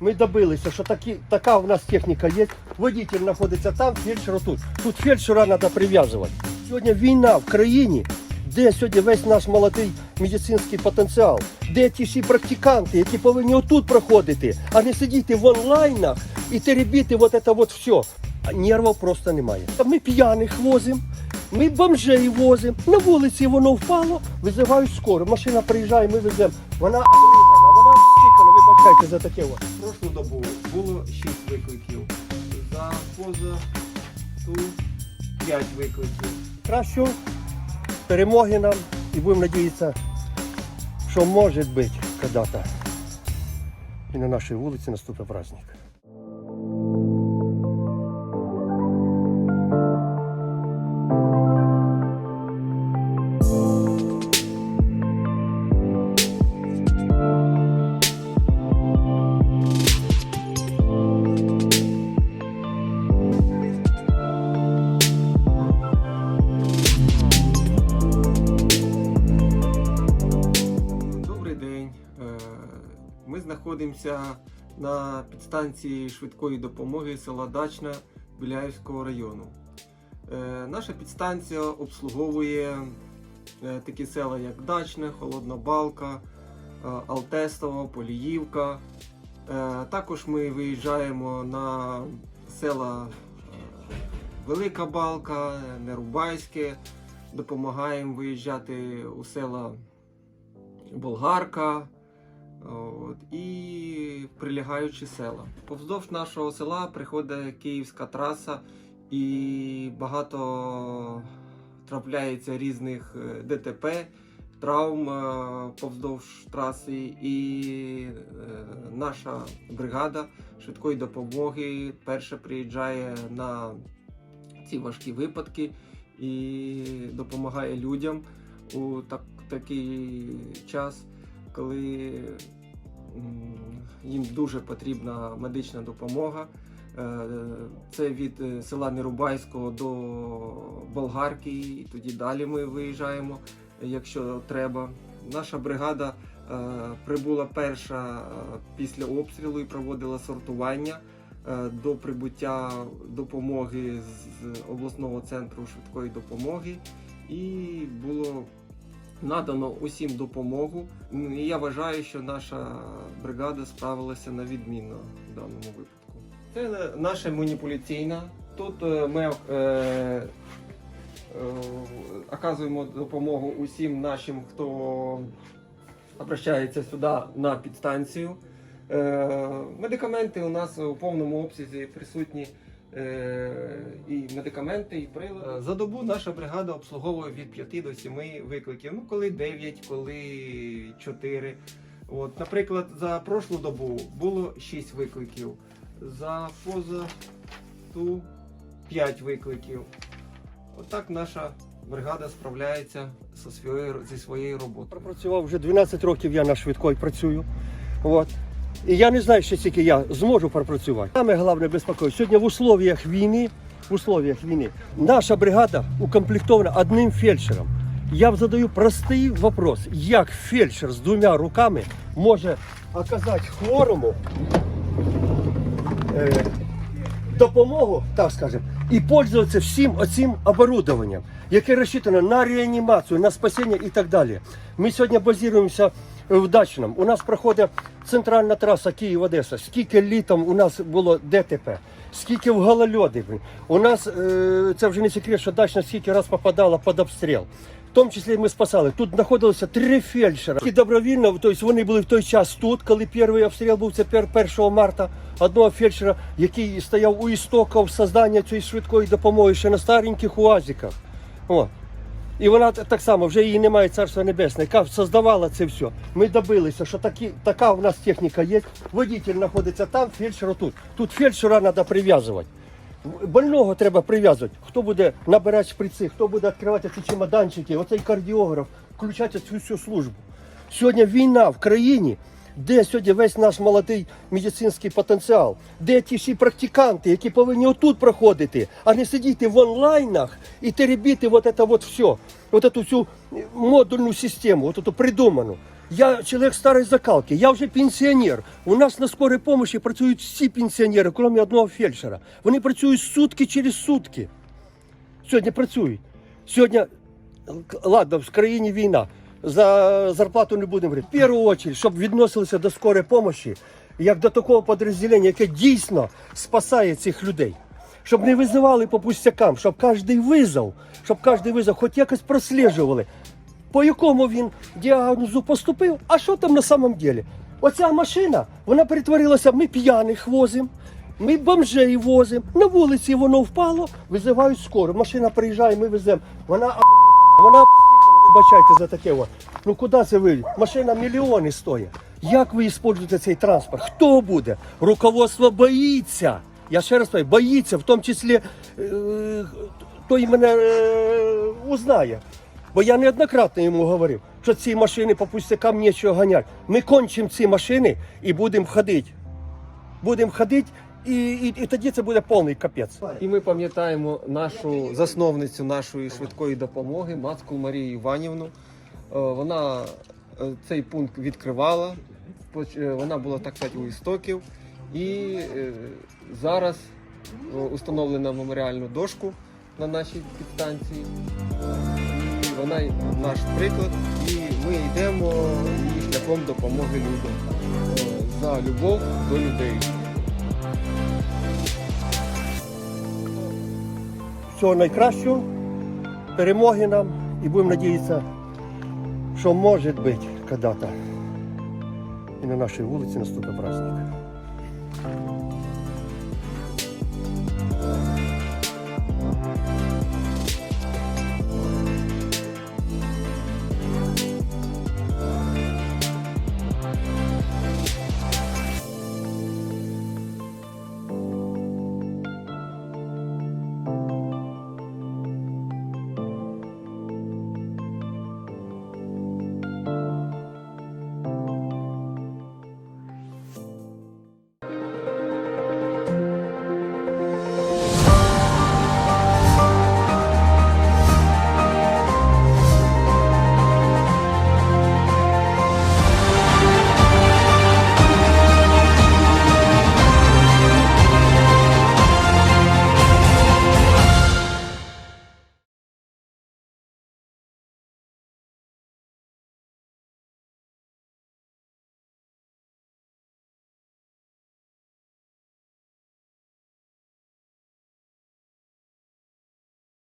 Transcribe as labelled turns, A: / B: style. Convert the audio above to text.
A: Ми добилися, що такі, така у нас техніка є. Водитель знаходиться там, фельдшер тут. Тут фельдшера треба прив'язувати. Сьогодні війна в країні, де сьогодні весь наш молодий медицинський потенціал, де ті всі практиканти, які повинні отут проходити, а не сидіти в онлайнах і теребіти от це от все. А Нервів просто немає. Ми п'яних возимо, ми бомжей возимо. На вулиці воно впало, визивають скоро. Машина приїжджає, ми веземо. Вона вибачайте за таке.
B: Прошлу добу було 6 викликів. За поза ту 5 викликів.
A: Краще перемоги нам і будемо надіятися, що може бути когда-то. І на нашій вулиці наступить праздник.
B: Знаходимося на підстанції швидкої допомоги села Дачна Біляївського району. Е, Наша підстанція обслуговує е, такі села, як Дачне, Холодна Балка, е, Алтестово, Поліївка. Також ми виїжджаємо на села Велика Балка, Нерубайське, допомагаємо виїжджати у села Болгарка і прилягаючі села. Повздовж нашого села приходить київська траса, і багато трапляється різних е, ДТП, травм е, повздовж траси. І е, наша бригада швидкої допомоги перша приїжджає на ці важкі випадки і допомагає людям у так, такий час, коли їм дуже потрібна медична допомога. Е, Це від е, села Нерубайського до Болгарки, і тоді далі ми виїжджаємо, якщо треба. Наша бригада е, прибула перша після обстрілу і проводила сортування до прибуття допомоги з обласного центру швидкої допомоги, і було надано усім допомогу. І я вважаю, що наша бригада справилася на відмінно в даному випадку. Це наша маніпуляційна. Тут е, ми е, е, оказуємо допомогу усім нашим, хто обращається сюди на підстанцію. Е, медикаменти у нас у повному обсязі присутні. Е, і медикаменти, і прилади. За добу наша бригада обслуговує від 5 до 7 викликів. Ну, коли 9, коли 4. От, наприклад, за прошлу добу було 6 викликів, за поза ту 5 викликів. Отак наша бригада справляється зі своєю, зі своєю роботою.
A: Пропрацював вже 12 років я на швидкої працюю. От. І я не знаю, що тільки я зможу пропрацювати. Саме головне безпокою. Сьогодні в условиях війни, в условиях війни наша бригада укомплектована одним фельдшером. Я задаю простий вопрос, як фельдшер з двома руками може оказати хворому е, допомогу, так скажемо, і пользуватися всім оцим оборудованням, яке розчитано на реанімацію, на спасіння і так далі. Ми сьогодні базуємося в Дачному. У нас проходить центральна траса Київ-Одеса. Скільки літом у нас було ДТП, скільки в голольоди. У нас е, це вже не секрет, що Дачна скільки раз попадала під обстріл. В тому числі ми спасали. Тут знаходилося три фельдшера. І добровільно, тобто вони були в той час тут, коли перший обстріл був, це 1 марта. Одного фельдшера, який стояв у істоків создання цієї швидкої допомоги ще на стареньких уазиках. О. І вона так само, вже її немає царства небесне, яка создавала це все. Ми добилися, що такі, така у нас техніка є. Водитель знаходиться там, фельдшер тут. Тут фельдшера треба прив'язувати. Больного треба прив'язувати. Хто буде набирати шприци, хто буде відкривати ці чемоданчики, оцей кардіограф, включати цю всю службу. Сьогодні війна в країні, де сьогодні весь наш молодий медицинський потенціал, де ті всі практиканти, які повинні отут проходити, а не сидіти в онлайнах і теребіти вот это вот все, вот эту всю модульну систему, вот эту придуману. Я чоловік старої закалки, я вже пенсіонер. У нас на скорій помощі працюють всі пенсіонери, крім одного фельдшера. Вони працюють сутки через сутки. Сьогодні працюють. Сьогодні, ладно, в країні війна. За зарплату не будемо говорити. В першу чергу, щоб відносилися до скорої помощі, як до такого підрозділення, яке дійсно спасає цих людей. Щоб не визивали по пустякам, щоб кожен визов, щоб кожен визов хоч якось прослежували, по якому він діагнозу поступив, а що там на самом деле. Оця машина, вона перетворилася, ми п'яних возимо, ми бомжей возимо. На вулиці воно впало, визивають скору. Машина приїжджає, ми веземо. Вона вона вибачайте за таке. От. Ну куди це ви? Машина мільйони стоїть. Як ви використовуєте цей транспорт? Хто буде? Руководство боїться. Я ще раз кажу, боїться, в тому числі е, той мене е, узнає. Бо я неоднократно йому говорив, що ці машини по пустякам нічого ганять. Ми кончимо ці машини і будемо ходити. Будемо ходити, і, і, і тоді це буде повний капець.
B: І ми пам'ятаємо нашу засновницю нашої швидкої допомоги Мацкул Марію Іванівну. Е, Вона е, цей пункт відкривала. Е, Вона була так сказати у істоків. І зараз установлена меморіальну дошку на нашій підстанції. Вона наш приклад. І ми йдемо шляхом допомоги людям за любов до людей.
A: всього найкращого, перемоги нам і будемо надіятися, що може бути когда-то і на нашій вулиці наступить праздник.